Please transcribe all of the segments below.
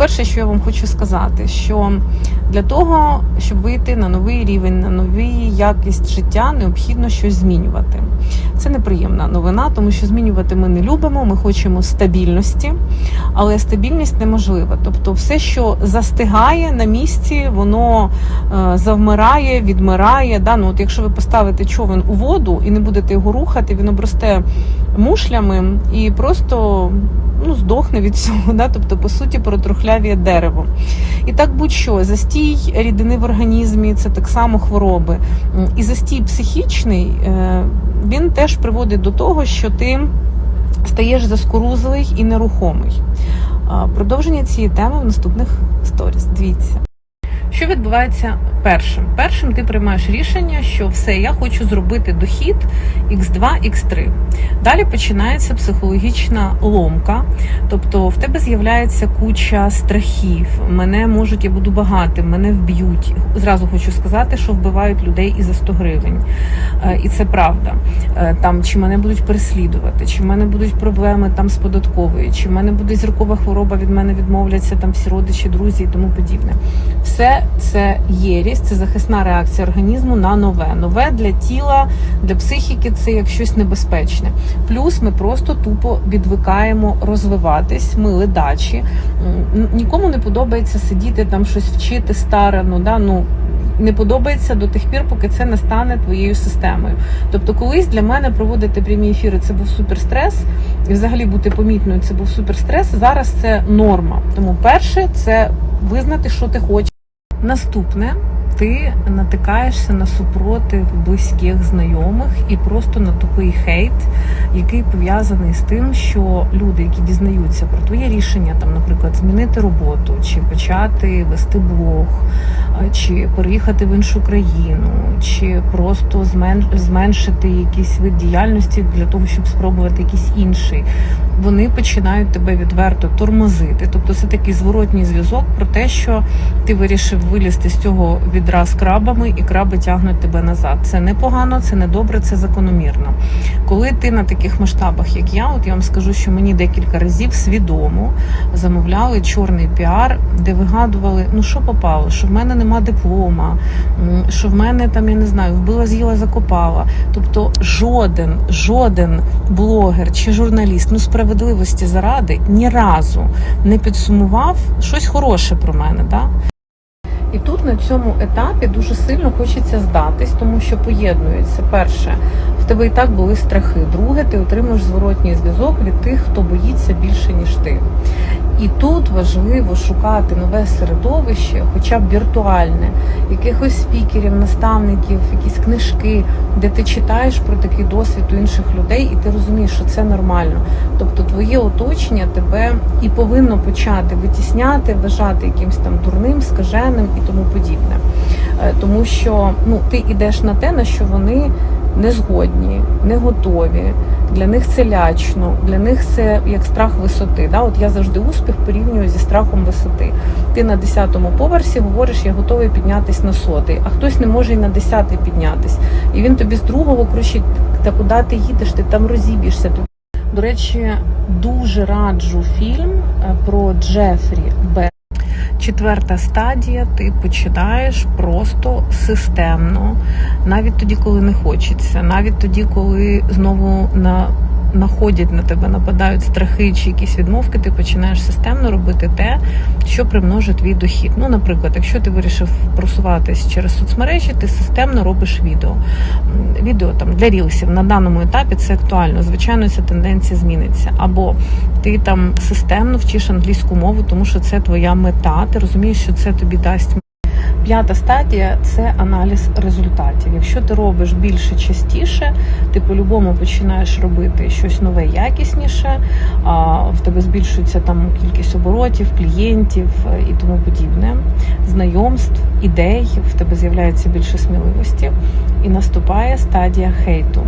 перше, що я вам хочу сказати, що для того, щоб вийти на новий рівень, на новий якість життя, необхідно щось змінювати. Це неприємна новина, тому що змінювати ми не любимо. Ми хочемо стабільності, але стабільність неможлива. Тобто, все, що застигає на місці, воно е, завмирає, відмирає. Да? Ну, от якщо ви поставите човен у воду і не будете його рухати, він обросте мушлями і просто ну, здохне від цього. Да? Тобто, по суті, протрухлявіє дерево. І так будь-що, застій рідини в організмі це так само хвороби. І застій психічний е, він теж приводить до того, що ти стаєш заскорузлий і нерухомий. Продовження цієї теми в наступних сторіс. Дивіться. Що відбувається першим? Першим ти приймаєш рішення, що все, я хочу зробити дохід X2, X3. Далі починається психологічна ломка, тобто в тебе з'являється куча страхів. Мене можуть, я буду багатим, мене вб'ють. Зразу хочу сказати, що вбивають людей і за 100 гривень. Е, І це правда. Е, Там чи мене будуть переслідувати, чи в мене будуть проблеми там з податковою, чи в мене буде зіркова хвороба, від мене відмовляться там всі родичі, друзі і тому подібне. Все це єрість, це захисна реакція організму на нове. Нове для тіла, для психіки це як щось небезпечне. Плюс ми просто тупо відвикаємо розвиватись, ми ледачі. Нікому не подобається сидіти там щось вчити старано. Да? Ну, не подобається до тих пір, поки це не стане твоєю системою. Тобто, колись для мене проводити прямі ефіри це був суперстрес, і взагалі бути помітною це був суперстрес. Зараз це норма. Тому перше це визнати, що ти хочеш. Наступне. Ти натикаєшся на супротив близьких знайомих і просто на тупий хейт, який пов'язаний з тим, що люди, які дізнаються про твоє рішення, там, наприклад, змінити роботу, чи почати вести блог, чи переїхати в іншу країну, чи просто зменшити якийсь вид діяльності для того, щоб спробувати якийсь інший, вони починають тебе відверто тормозити. Тобто це такий зворотній зв'язок про те, що ти вирішив вилізти з цього відра з крабами, і краби тягнуть тебе назад. Це непогано, це не добре, це закономірно. Коли ти на таких масштабах, як я, от я вам скажу, що мені декілька разів свідомо замовляли чорний піар, де вигадували, ну що попало, що в мене нема диплома, що в мене там я не знаю, вбила, з'їла, закопала. Тобто жоден, жоден блогер чи журналіст, ну справедливості заради ні разу не підсумував щось хороше про мене. Да? І тут на цьому етапі дуже сильно хочеться здатись, тому що поєднується перше, в тебе і так були страхи. Друге, ти отримуєш зворотній зв'язок від тих, хто боїться більше ніж ти. І тут важливо шукати нове середовище, хоча б віртуальне, якихось спікерів, наставників, якісь книжки, де ти читаєш про такий досвід у інших людей, і ти розумієш, що це нормально. Тобто твоє оточення тебе і повинно почати витісняти, вважати якимось там дурним, скаженим і тому подібне. Е, Тому що ну ти йдеш на те, на що вони не згодні, не готові. Для них це лячно, для них це як страх висоти. Да? От я завжди успіх порівнюю зі страхом висоти. Ти на 10-му поверсі говориш, я готовий піднятись на сотий, а хтось не може і на 10-й піднятись. І він тобі з другого кричить: та куди ти їдеш? Ти там розіб'єшся. До речі, дуже раджу фільм е, про Джефрі Б. Четверта стадія, ти починаєш просто системно, навіть тоді, коли не хочеться, навіть тоді, коли знову на находять на тебе, нападають страхи чи якісь відмовки, ти починаєш системно робити те, що примножить твій дохід. Ну, наприклад, якщо ти вирішив просуватись через соцмережі, ти системно робиш відео. Відео там для рілсів на даному етапі це актуально. Звичайно, ця тенденція зміниться. Або ти там системно вчиш англійську мову, тому що це твоя мета. Ти розумієш, що це тобі дасть. П'ята стадія це аналіз результатів. Якщо ти робиш більше частіше, ти по-любому починаєш робити щось нове, якісніше, в тебе збільшується там кількість оборотів, клієнтів е, і тому подібне, знайомств, ідей, в тебе з'являється більше сміливості, і наступає стадія хейту,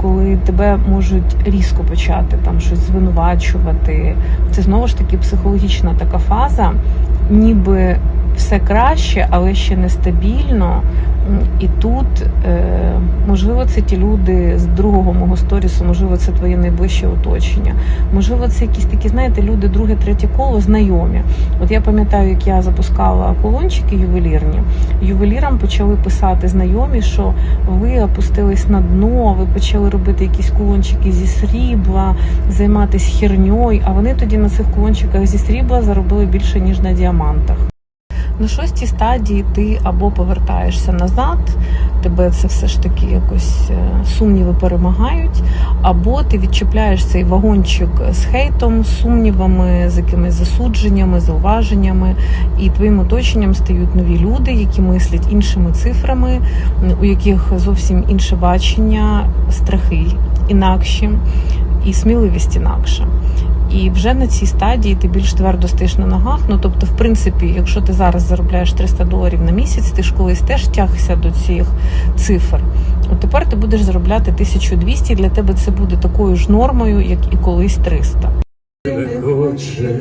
коли тебе можуть різко почати там щось звинувачувати. Це знову ж таки психологічна така фаза, ніби все краще, але ще нестабільно. І тут, е, можливо, це ті люди з другого мого сторісу, можливо, це твоє найближче оточення. Можливо, це якісь такі, знаєте, люди, друге, третє коло, знайомі. От я пам'ятаю, як я запускала колончики ювелірні. Ювелірам почали писати знайомі, що ви опустились на дно, ви почали робити якісь кулончики зі срібла, займатися херньою, а вони тоді на цих кулончиках зі срібла заробили більше, ніж на діамантах. На шостій стадії ти або повертаєшся назад, тебе це все ж таки якось е, сумніви перемагають, або ти відчіпляєш цей вагончик з хейтом, сумнівами, з якимись засудженнями, зауваженнями, і твоїм оточенням стають нові люди, які мислять іншими цифрами, у яких зовсім інше бачення, страхи інакші і сміливість інакша. І вже на цій стадії ти більш твердо стоїш на ногах. Ну тобто, в принципі, якщо ти зараз заробляєш 300 доларів на місяць, ти ж колись теж тягся до цих цифр. От тепер ти будеш заробляти 1200, і для тебе це буде такою ж нормою, як і колись 300. не хоче